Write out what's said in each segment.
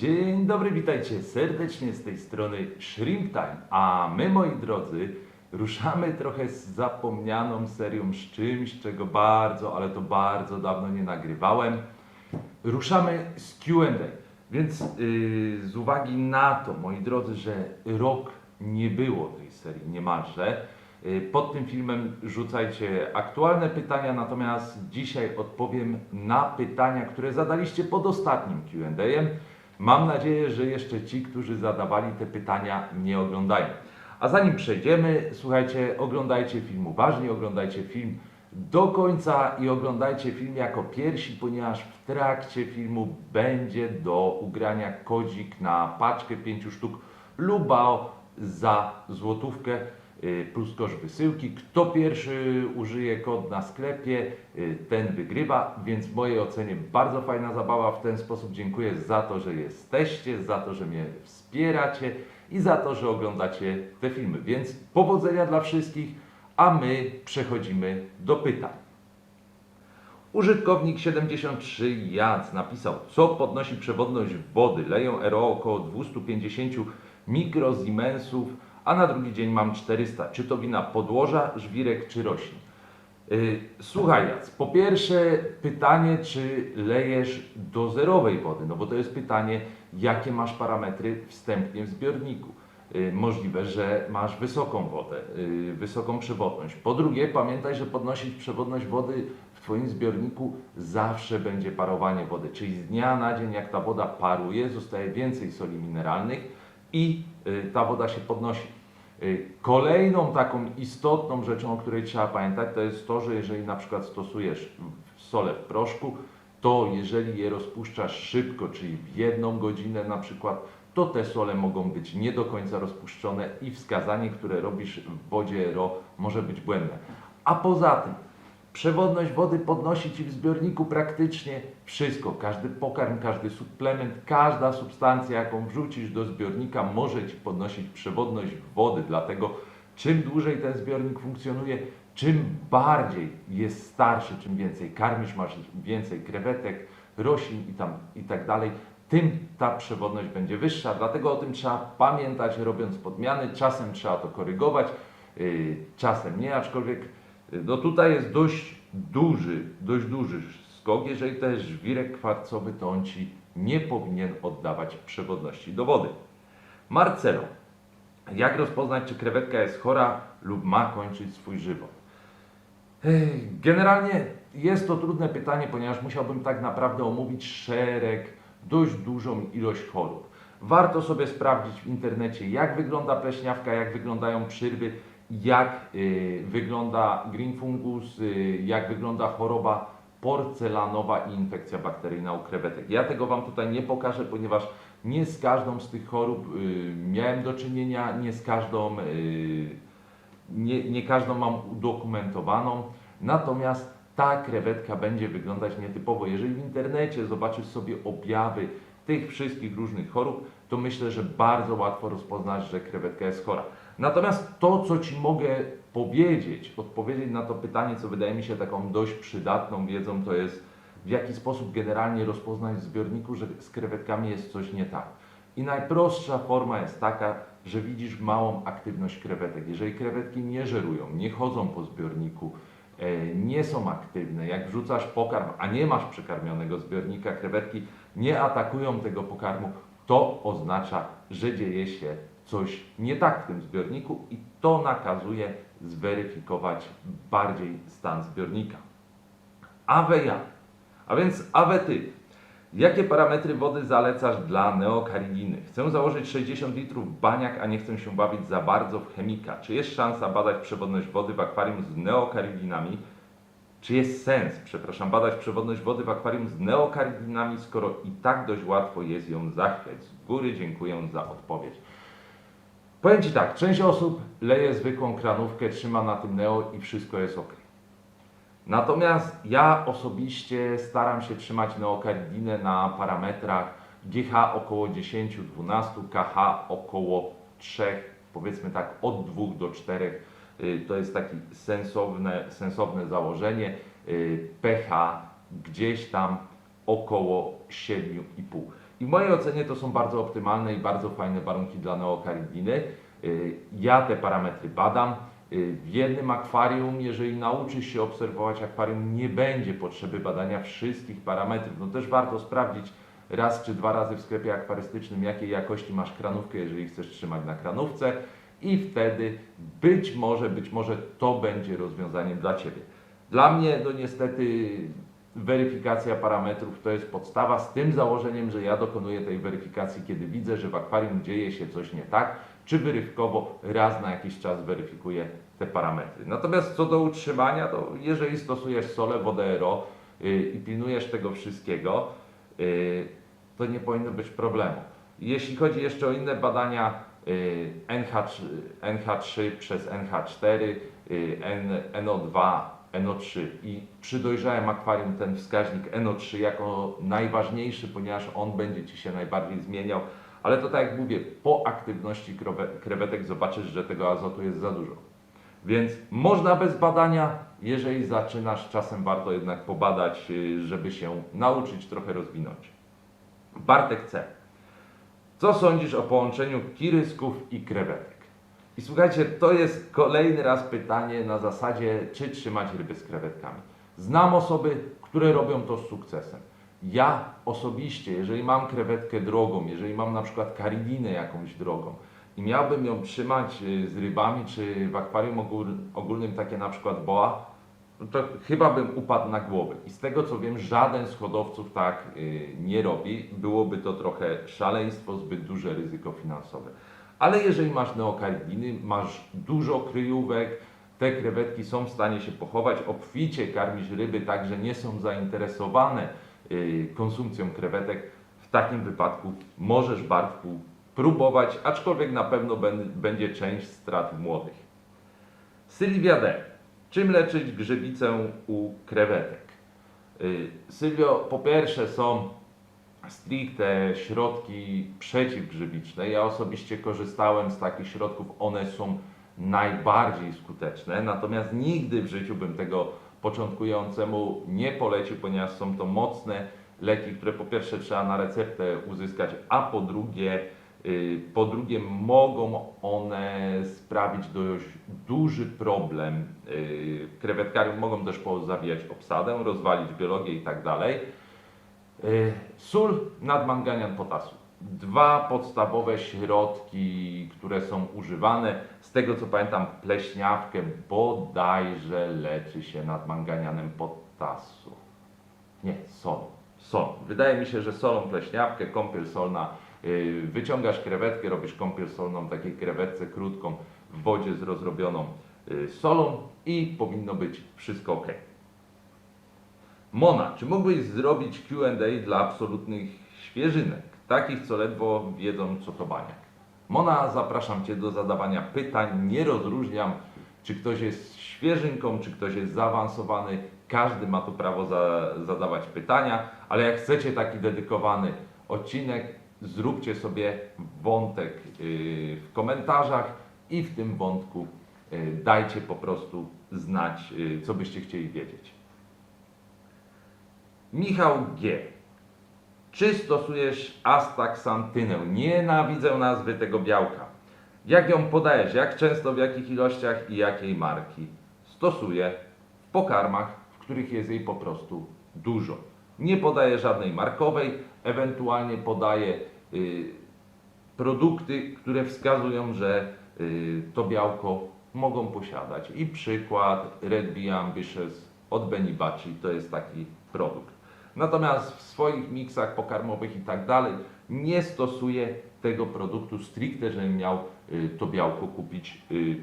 Dzień dobry, witajcie serdecznie z tej strony Shrimp Time, a my moi drodzy ruszamy trochę z zapomnianą serią, z czymś, czego bardzo, ale to bardzo dawno nie nagrywałem. Ruszamy z Q&A, więc yy, z uwagi na to, moi drodzy, że rok nie było tej serii niemalże, yy, pod tym filmem rzucajcie aktualne pytania, natomiast dzisiaj odpowiem na pytania, które zadaliście pod ostatnim Q&A. Mam nadzieję, że jeszcze ci, którzy zadawali te pytania, nie oglądają. A zanim przejdziemy, słuchajcie, oglądajcie film uważnie, oglądajcie film do końca i oglądajcie film jako pierwsi, ponieważ w trakcie filmu będzie do ugrania kodzik na paczkę 5 sztuk Lubao za złotówkę plus koszt wysyłki. Kto pierwszy użyje kod na sklepie, y, ten wygrywa, więc w mojej ocenie bardzo fajna zabawa. W ten sposób dziękuję za to, że jesteście, za to, że mnie wspieracie i za to, że oglądacie te filmy. Więc powodzenia dla wszystkich, a my przechodzimy do pytań. Użytkownik 73 Jac napisał, co podnosi przewodność wody. Leję RO około 250 mikrozimensów, a na drugi dzień mam 400. Czy to wina podłoża, żwirek czy roślin? Yy, Słuchaj po pierwsze pytanie, czy lejesz do zerowej wody, no bo to jest pytanie, jakie masz parametry wstępnie w zbiorniku. Yy, Możliwe, że masz wysoką wodę, yy, wysoką przewodność. Po drugie, pamiętaj, że podnosić przewodność wody w Twoim zbiorniku zawsze będzie parowanie wody, czyli z dnia na dzień, jak ta woda paruje, zostaje więcej soli mineralnych i y, ta woda się podnosi. Y, Kolejną taką istotną rzeczą, o której trzeba pamiętać, to jest to, że jeżeli na przykład stosujesz solę w proszku, to jeżeli je rozpuszczasz szybko, czyli w jedną godzinę na przykład, to te sole mogą być nie do końca rozpuszczone i wskazanie, które robisz w wodzie RO może być błędne. A poza tym, Przewodność wody podnosi Ci w zbiorniku praktycznie wszystko. Każdy pokarm, każdy suplement, każda substancja, jaką wrzucisz do zbiornika, może Ci podnosić przewodność wody. Dlatego czym dłużej ten zbiornik funkcjonuje, czym bardziej jest starszy, czym więcej karmisz, masz więcej krewetek, roślin i, tam, i tak dalej, tym ta przewodność będzie wyższa. Dlatego o tym trzeba pamiętać, robiąc podmiany. Czasem trzeba to korygować, yy, czasem nie, aczkolwiek no tutaj jest dość duży, dość duży skok. Jeżeli to jest żwirek kwarcowy, to on Ci nie powinien oddawać przewodności do wody. Marcelo, jak rozpoznać, czy krewetka jest chora lub ma kończyć swój żywot? Generalnie jest to trudne pytanie, ponieważ musiałbym tak naprawdę omówić szereg, dość dużą ilość chorób. Warto sobie sprawdzić w internecie, jak wygląda pleśniawka, jak wyglądają przyrwy, jak y, wygląda green fungus, y, jak wygląda choroba porcelanowa i infekcja bakteryjna u krewetek. Ja tego Wam tutaj nie pokażę, ponieważ nie z każdą z tych chorób y, miałem do czynienia, nie z każdą, nie, nie każdą mam udokumentowaną. Natomiast ta krewetka będzie wyglądać nietypowo. Jeżeli w internecie zobaczysz sobie objawy tych wszystkich różnych chorób, to myślę, że bardzo łatwo rozpoznać, że krewetka jest chora. Natomiast to, co Ci mogę powiedzieć, odpowiedzieć na to pytanie, co wydaje mi się taką dość przydatną wiedzą, to jest w jaki sposób generalnie rozpoznać w zbiorniku, że z krewetkami jest coś nie tak. I najprostsza forma jest taka, że widzisz małą aktywność krewetek. Jeżeli krewetki nie żerują, nie chodzą po zbiorniku, e, nie są aktywne, jak wrzucasz pokarm, a nie masz przekarmionego zbiornika, krewetki nie atakują tego pokarmu, to oznacza, że dzieje się coś nie tak w tym zbiorniku i to nakazuje zweryfikować bardziej stan zbiornika. Awe ja. A więc Awe ty. Jakie parametry wody zalecasz dla neokaridiny? Chcę założyć 60 litrów baniak, a nie chcę się bawić za bardzo w chemika. Czy jest szansa badać przewodność wody w akwarium z neokaridinami? Czy jest sens, przepraszam, badać przewodność wody w akwarium z neokaridinami, skoro i tak dość łatwo jest ją zachwiać? Z góry dziękuję za odpowiedź. Powiem Ci tak, część osób leje zwykłą kranówkę, trzyma na tym neo i wszystko jest ok. Natomiast ja osobiście staram się trzymać neokaridinę na parametrach GH około 10-12, KH około 3, powiedzmy tak od 2 do 4. Y, To jest takie sensowne, sensowne założenie. Y, pH gdzieś tam około 7,5. I w mojej ocenie to są bardzo optymalne i bardzo fajne warunki dla neokaridiny. Y, Ja te parametry badam. Y, W jednym akwarium, jeżeli nauczysz się obserwować akwarium, nie będzie potrzeby badania wszystkich parametrów. No też warto sprawdzić raz czy dwa razy w sklepie akwarystycznym, jakiej jakości masz kranówkę, jeżeli chcesz trzymać na kranówce i wtedy być może, być może to będzie rozwiązaniem dla Ciebie. Dla mnie, no niestety, weryfikacja parametrów to jest podstawa z tym założeniem, że ja dokonuję tej weryfikacji, kiedy widzę, że w akwarium dzieje się coś nie tak, czy wyrywkowo raz na jakiś czas weryfikuję te parametry. Natomiast co do utrzymania, to jeżeli stosujesz solę, wodę RO yy, i pilnujesz tego wszystkiego, yy, to nie powinno być problemu. Jeśli chodzi jeszcze o inne badania yy, NH3, NH3 przez NH4, yy, N, NO2, NO3 i przy dojrzałym akwarium ten wskaźnik NO3 jako najważniejszy, ponieważ on będzie Ci się najbardziej zmieniał, ale to tak jak mówię, po aktywności krewetek zobaczysz, że tego azotu jest za dużo. Więc można bez badania, jeżeli zaczynasz, czasem warto jednak pobadać, yy, żeby się nauczyć trochę rozwinąć. Bartek C. Co sądzisz o połączeniu kirysków i krewetek? I słuchajcie, to jest kolejny raz pytanie na zasadzie, czy trzymać ryby z krewetkami. Znam osoby, które robią to z sukcesem. Ja osobiście, jeżeli mam krewetkę drogą, jeżeli mam na przykład karidinę jakąś drogą i miałbym ją trzymać y, z rybami, czy w akwarium ogól- ogólnym takie na przykład boa, no to chyba bym upadł na głowę. I z tego co wiem, żaden z hodowców tak y, nie robi. Byłoby to trochę szaleństwo, zbyt duże ryzyko finansowe. Ale jeżeli masz neokaridiny, masz dużo kryjówek, te krewetki są w stanie się pochować, obficie karmisz ryby, także nie są zainteresowane y, konsumpcją krewetek, w takim wypadku możesz Bartku próbować, aczkolwiek na pewno będzie część strat młodych. Sylwia D. Czym leczyć grzybicę u krewetek? Y, Sylwio, po pierwsze są stricte środki przeciwgrzybiczne. Ja osobiście korzystałem z takich środków, one są najbardziej skuteczne, natomiast nigdy w życiu bym tego początkującemu nie polecił, ponieważ są to mocne leki, które po pierwsze trzeba na receptę uzyskać, a po drugie, y, po drugie mogą one sprawić dość duży problem. y, krewetkarium mogą też pozabijać obsadę, rozwalić biologię i tak dalej. Y, Sól, nadmanganian, potasu. Dwa podstawowe środki, które są używane. Z tego co pamiętam, pleśniawkę bodajże leczy się nadmanganianem potasu. Nie, solą. Solą. Wydaje mi się, że solą pleśniawkę, kąpiel solna. y, Wyciągasz krewetkę, robisz kąpiel solną, takiej krewetce krótką w wodzie z rozrobioną y, solą i powinno być wszystko ok. Mona, czy mógłbyś zrobić Q&A dla absolutnych świeżynek, takich co ledwo wiedzą co to baniak? Mona, zapraszam Cię do zadawania pytań, nie rozróżniam czy ktoś jest świeżynką, czy ktoś jest zaawansowany, każdy ma tu prawo za, zadawać pytania, ale jak chcecie taki dedykowany odcinek, zróbcie sobie wątek yy, w komentarzach i w tym wątku yy, dajcie po prostu znać, yy, co byście chcieli wiedzieć. Michał G. Czy stosujesz astaksantynę? Nienawidzę nazwy tego białka. Jak ją podajesz? Jak często, w jakich ilościach i jakiej marki? Stosuję w pokarmach, w których jest jej po prostu dużo. Nie podaję żadnej markowej, ewentualnie podaję y, produkty, które wskazują, że y, to białko mogą posiadać. I przykład Red Bee Ambitious od Benibachi to jest taki produkt. Natomiast w swoich miksach pokarmowych i tak dalej nie stosuję tego produktu stricte, żebym miał y, to białko kupić y,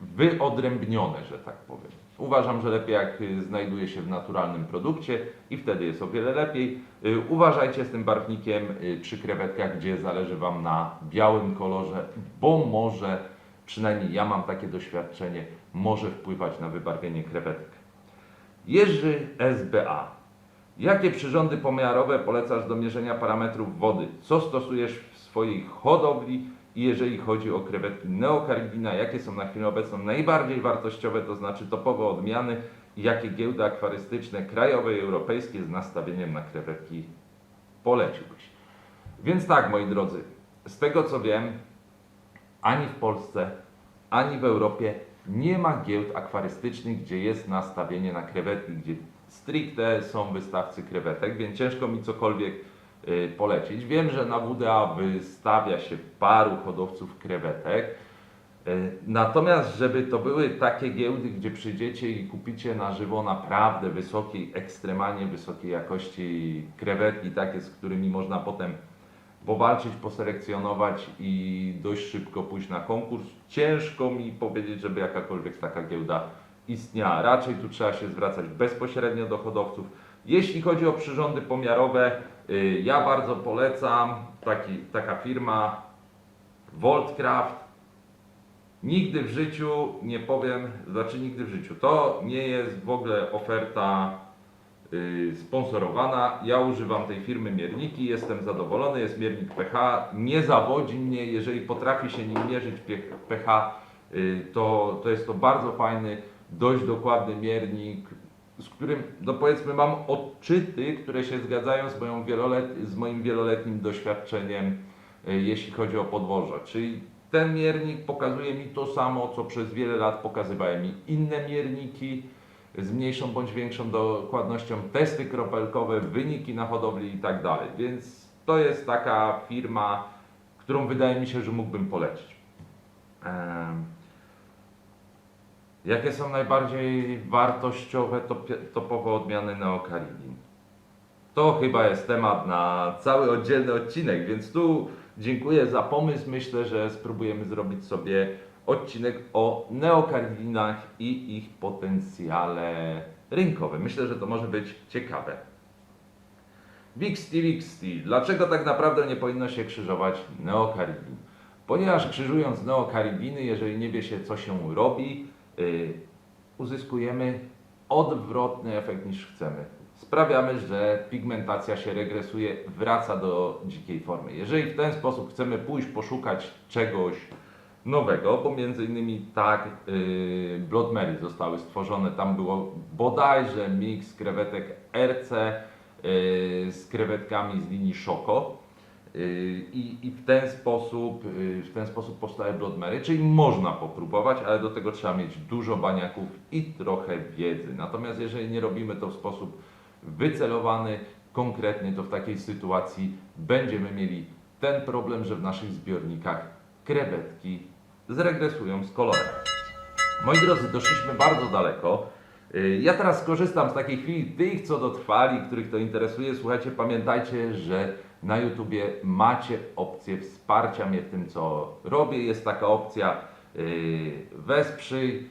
wyodrębnione, że tak powiem. Uważam, że lepiej jak y, znajduje się w naturalnym produkcie i wtedy jest o wiele lepiej. Uważajcie z tym barwnikiem przy krewetkach, gdzie zależy Wam na białym kolorze, bo może, przynajmniej ja mam takie doświadczenie, może wpływać na wybarwienie krewetek. Jerzy SBA. Jakie przyrządy pomiarowe polecasz do mierzenia parametrów wody? Co stosujesz w swojej hodowli? I jeżeli chodzi o krewetki neokaridina, jakie są na chwilę obecną najbardziej wartościowe, to znaczy topowe odmiany jakie giełdy akwarystyczne krajowe i europejskie z nastawieniem na krewetki poleciłbyś? Więc tak, moi drodzy, z tego co wiem, ani w Polsce, ani w Europie nie ma giełd akwarystycznych, gdzie jest nastawienie na krewetki, gdzie stricte są wystawcy krewetek, więc ciężko mi cokolwiek y, polecić. Wiem, że na WDA wystawia się paru hodowców krewetek. Y, Natomiast, żeby to były takie giełdy, gdzie przyjdziecie i kupicie na żywo naprawdę wysokiej, ekstremalnie wysokiej jakości krewetki, takie, z którymi można potem powalczyć, poselekcjonować i dość szybko pójść na konkurs. Ciężko mi powiedzieć, żeby jakakolwiek taka giełda istniała. Raczej tu trzeba się zwracać bezpośrednio do hodowców. Jeśli chodzi o przyrządy pomiarowe, y, ja bardzo polecam taki, taka firma Voltcraft. Nigdy w życiu nie powiem, znaczy nigdy w życiu. To nie jest w ogóle oferta y, sponsorowana. Ja używam tej firmy mierniki, jestem zadowolony, jest miernik pH, nie zawodzi mnie, jeżeli potrafi się nim mierzyć pH, y, to, to jest to bardzo fajny, dość dokładny miernik, z którym, no powiedzmy, mam odczyty, które się zgadzają z, moją wielolet, z moim wieloletnim doświadczeniem, y, jeśli chodzi o podwoże. Czyli ten miernik pokazuje mi to samo, co przez wiele lat pokazywały mi inne mierniki z mniejszą bądź większą dokładnością, testy kropelkowe, wyniki na hodowli i tak dalej. Więc to jest taka firma, którą wydaje mi się, że mógłbym polecić. Em, Jakie są najbardziej wartościowe topowe odmiany neokaridin? To chyba jest temat na cały oddzielny odcinek, więc tu dziękuję za pomysł. Myślę, że spróbujemy zrobić sobie odcinek o neokaridinach i ich potencjale rynkowym. Myślę, że to może być ciekawe. Wixty, Wixty. Dlaczego tak naprawdę nie powinno się krzyżować neokaridin? Ponieważ krzyżując neokaridiny, jeżeli nie wie się co się robi, uzyskujemy odwrotny efekt niż chcemy. Sprawiamy, że pigmentacja się regresuje, wraca do dzikiej formy. Jeżeli w ten sposób chcemy pójść poszukać czegoś nowego, bo między innymi tak yy, Blood Mary zostały stworzone, tam było bodajże miks krewetek RC yy, z krewetkami z linii Szoko. Yy, I, I w ten sposób, yy, w ten sposób powstaje Blood Mary, czyli można popróbować, ale do tego trzeba mieć dużo baniaków i trochę wiedzy. Natomiast jeżeli nie robimy to w sposób wycelowany, konkretny, to w takiej sytuacji będziemy mieli ten problem, że w naszych zbiornikach krewetki zregresują z kolorem. Moi drodzy, doszliśmy bardzo daleko. Y, Ja teraz skorzystam z takiej chwili tych, co dotrwali, których to interesuje. Słuchajcie, pamiętajcie, że na YouTubie macie opcję wsparcia mnie w tym, co robię. Jest taka opcja yy, wesprzyj,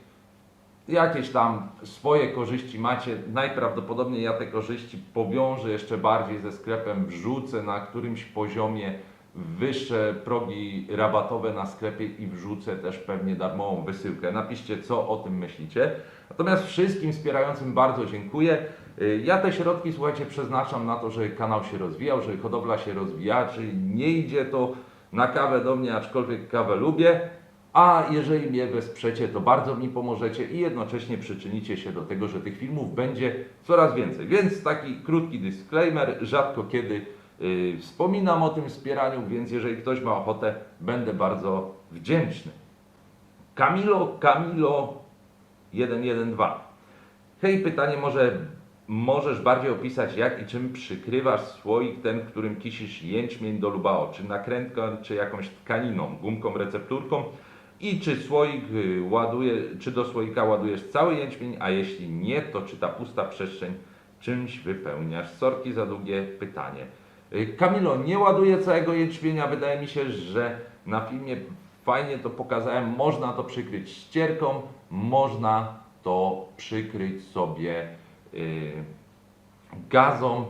jakieś tam swoje korzyści macie. Najprawdopodobniej ja te korzyści powiążę jeszcze bardziej ze sklepem, wrzucę na którymś poziomie wyższe progi rabatowe na sklepie i wrzucę też pewnie darmową wysyłkę. Napiszcie, co o tym myślicie. Natomiast wszystkim wspierającym bardzo dziękuję. Y, Ja te środki, słuchajcie, przeznaczam na to, żeby kanał się rozwijał, żeby hodowla się rozwijała, czyli nie idzie to na kawę do mnie, aczkolwiek kawę lubię. A jeżeli mnie wesprzecie, to bardzo mi pomożecie i jednocześnie przyczynicie się do tego, że tych filmów będzie coraz więcej. Więc taki krótki disclaimer, rzadko kiedy yy, wspominam o tym wspieraniu, więc jeżeli ktoś ma ochotę, będę bardzo wdzięczny. Kamilo, Kamilo 112. Hej, pytanie może możesz bardziej opisać jak i czym przykrywasz słoik ten, którym kisisz jęczmień do lubao, czy nakrętką, czy jakąś tkaniną, gumką, recepturką? I czy słoik y, ładuje, czy do słoika ładujesz cały jęczmień, a jeśli nie, to czy ta pusta przestrzeń czymś wypełniasz? Sorki za długie pytanie. Y, Kamilo, nie ładuję całego jęczmienia, wydaje mi się, że na filmie fajnie to pokazałem, można to przykryć ścierką, można to przykryć sobie y, gazą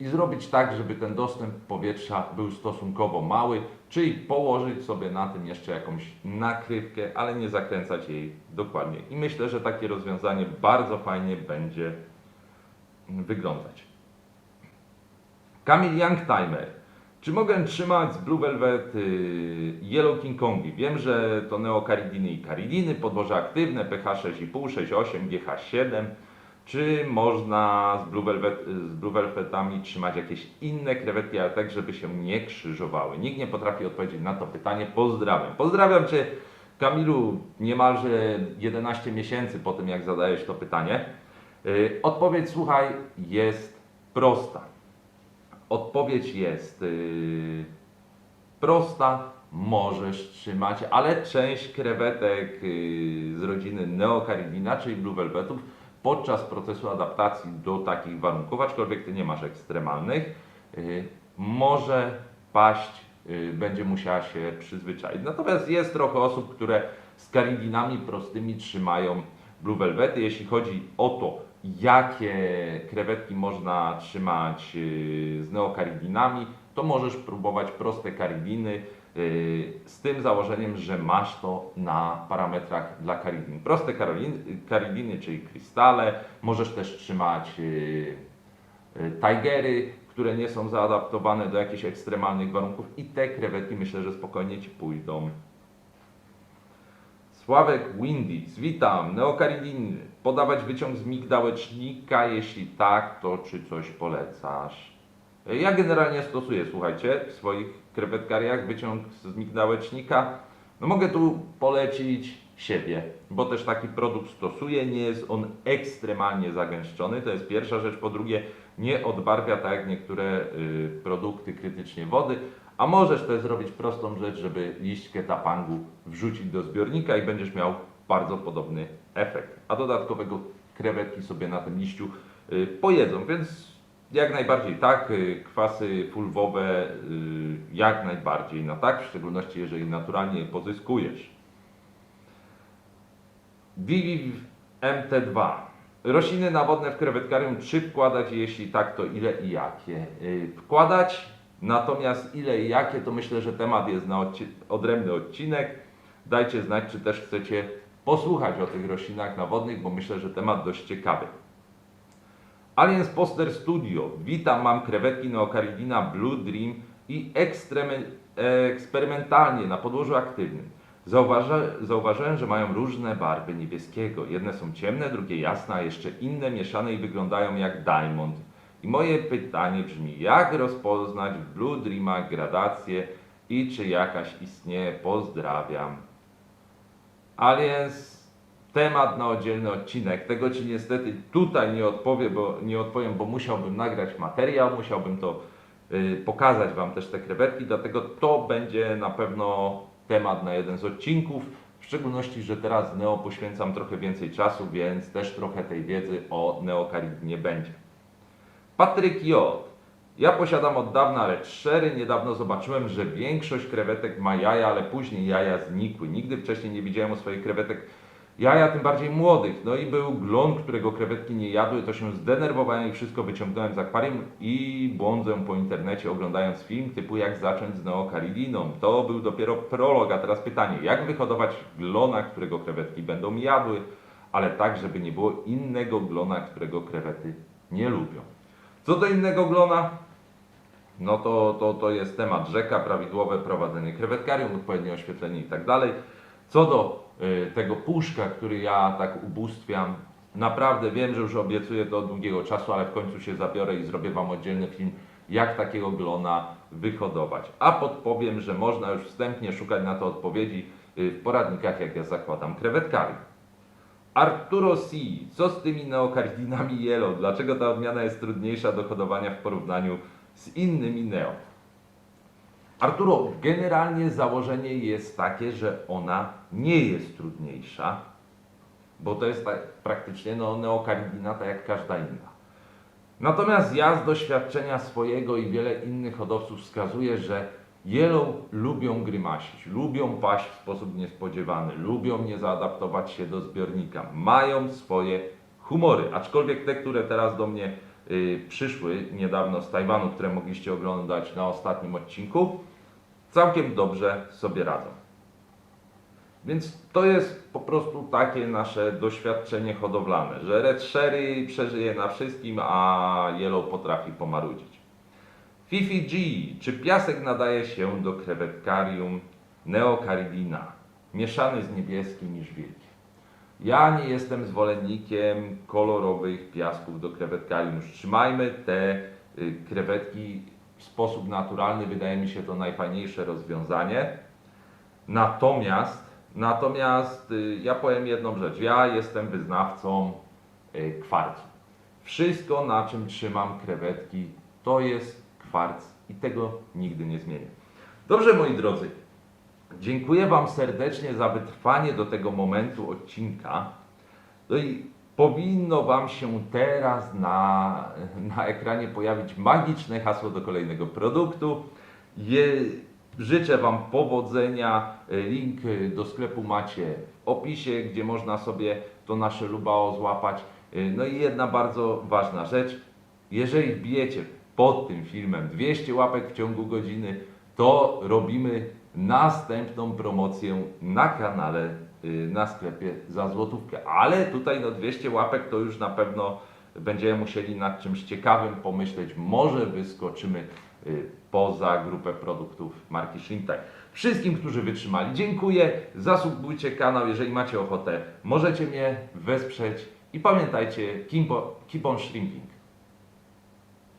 i zrobić tak, żeby ten dostęp powietrza był stosunkowo mały, czyli położyć sobie na tym jeszcze jakąś nakrywkę, ale nie zakręcać jej dokładnie. I myślę, że takie rozwiązanie bardzo fajnie będzie wyglądać. Kamil Youngtimer. Czy mogę trzymać z Blue Velvet y, Yellow King Kongi? Wiem, że to neokaridiny i karidiny, podłoże aktywne, pH 6,5, 6,8, GH 7. czy można z Blue, Velvet, z Blue Velvetami trzymać jakieś inne krewetki, ale tak, żeby się nie krzyżowały. Nikt nie potrafi odpowiedzieć na to pytanie. Pozdrawiam. Pozdrawiam Cię, Kamilu, niemalże 11 miesięcy po tym, jak zadajesz to pytanie. Yy, Odpowiedź, słuchaj, jest prosta. Odpowiedź jest yy, prosta, możesz trzymać, ale część krewetek yy, z rodziny Neocaridina, czyli Blue Velvetów, podczas procesu adaptacji do takich warunków, aczkolwiek ty nie masz ekstremalnych, yy, może paść, yy, będzie musiała się przyzwyczaić. Natomiast jest trochę osób, które z karidinami prostymi trzymają Blue Velvety. Jeśli chodzi o to, jakie krewetki można trzymać yy, z neokaridinami, to możesz próbować proste karidiny z tym założeniem, że masz to na parametrach dla karidin. Proste karidiny, czyli krystale, możesz też trzymać yy, yy, tigery, które nie są zaadaptowane do jakichś ekstremalnych warunków i te krewetki myślę, że spokojnie Ci pójdą. Sławek Windis, witam. Neokaridiny. Podawać wyciąg z migdałecznika? Jeśli tak, to czy coś polecasz? Ja generalnie stosuję, słuchajcie, w swoich krewetkariach wyciąg z migdałecznika. No mogę tu polecić siebie, bo też taki produkt stosuję. Nie jest on ekstremalnie zagęszczony, to jest pierwsza rzecz. Po drugie, nie odbarwia tak jak niektóre y, produkty krytycznie wody. A możesz też zrobić prostą rzecz, żeby liśćkę tapangu wrzucić do zbiornika i będziesz miał bardzo podobny efekt. A dodatkowego krewetki sobie na tym liściu y, pojedzą, więc jak najbardziej tak, y, kwasy fulwowe y, jak najbardziej na tak, w szczególności jeżeli naturalnie je pozyskujesz. Viviv MT2. Rośliny nawodne w krewetkarium, czy wkładać, jeśli tak, to ile i jakie? Y, Wkładać, natomiast ile i jakie, to myślę, że temat jest na odrębny odcinek. Dajcie znać, czy też chcecie posłuchać o tych roślinach nawodnych, bo myślę, że temat dość ciekawy. Aliens Poster Studio. Witam, mam krewetki Neocaridina Blue Dream i eksperymentalnie na podłożu aktywnym. Zauważa, zauważyłem, że mają różne barwy niebieskiego. Jedne są ciemne, drugie jasne, a jeszcze inne mieszane i wyglądają jak diamond. I moje pytanie brzmi, jak rozpoznać w Blue Dreamach gradację i czy jakaś istnieje? Pozdrawiam. Aliens temat na oddzielny odcinek. Tego Ci niestety tutaj nie, odpowie, bo, nie odpowiem, bo musiałbym nagrać materiał, musiałbym to y, pokazać Wam też te krewetki, dlatego to będzie na pewno temat na jeden z odcinków. W szczególności, że teraz Neo poświęcam trochę więcej czasu, więc też trochę tej wiedzy o Neokaridinie będzie. Patryk J. Ja posiadam od dawna retszery. Niedawno zobaczyłem, że większość krewetek ma jaja, ale później jaja znikły. Nigdy wcześniej nie widziałem u swoich krewetek jaja, tym bardziej młodych. No i był glon, którego krewetki nie jadły, to się zdenerwowałem i wszystko wyciągnąłem z akwarium i błądzę po internecie oglądając film typu jak zacząć z neokaridiną. To był dopiero prolog, a teraz pytanie, jak wyhodować glona, którego krewetki będą jadły, ale tak, żeby nie było innego glona, którego krewety nie lubią. Co do innego glona, no to, to, to jest temat rzeka, prawidłowe prowadzenie krewetkarium, odpowiednie oświetlenie i tak dalej. Co do y, tego puszka, który ja tak ubóstwiam, naprawdę wiem, że już obiecuję to od długiego czasu, ale w końcu się zabiorę i zrobię Wam oddzielny film, jak takiego glona wyhodować. A podpowiem, że można już wstępnie szukać na to odpowiedzi y, w poradnikach, jak ja zakładam krewetkarium. Arturo C. Co z tymi neokardinami yellow? Dlaczego ta odmiana jest trudniejsza do hodowania w porównaniu z innymi neo? Arturo, generalnie założenie jest takie, że ona nie jest trudniejsza, bo to jest tak praktycznie no, neokardina, tak jak każda inna. Natomiast ja z doświadczenia swojego i wiele innych hodowców wskazuje, że Yellow lubią grymasić, lubią paść w sposób niespodziewany, lubią nie zaadaptować się do zbiornika, mają swoje humory. Aczkolwiek te, które teraz do mnie y, przyszły niedawno z Tajwanu, które mogliście oglądać na ostatnim odcinku, całkiem dobrze sobie radzą. Więc to jest po prostu takie nasze doświadczenie hodowlane, że Red Sherry przeżyje na wszystkim, a Yellow potrafi pomarudzić. Fifi G. Czy piasek nadaje się do krewetkarium neocaridina, mieszany z niebieskim i żwirkiem? Ja nie jestem zwolennikiem kolorowych piasków do krewetkarium. Trzymajmy te y, krewetki w sposób naturalny. Wydaje mi się to najfajniejsze rozwiązanie. Natomiast, natomiast y, ja powiem jedną rzecz. Ja jestem wyznawcą y, kwarcu. Wszystko, na czym trzymam krewetki, to jest kwarc i tego nigdy nie zmienię. Dobrze, moi drodzy. Dziękuję Wam serdecznie za wytrwanie do tego momentu odcinka. No i powinno Wam się teraz na, na ekranie pojawić magiczne hasło do kolejnego produktu. Je, życzę Wam powodzenia. Link do sklepu macie w opisie, gdzie można sobie to nasze lubao złapać. No i jedna bardzo ważna rzecz. Jeżeli wbijecie pod tym filmem 200 łapek w ciągu godziny, to robimy następną promocję na kanale, na sklepie za złotówkę. Ale tutaj no 200 łapek to już na pewno będziemy musieli nad czymś ciekawym pomyśleć. Może wyskoczymy y, poza grupę produktów marki Shrimp Wszystkim, którzy wytrzymali, dziękuję. Zasubujcie kanał, jeżeli macie ochotę. Możecie mnie wesprzeć i pamiętajcie, keep on- keep on shrimping.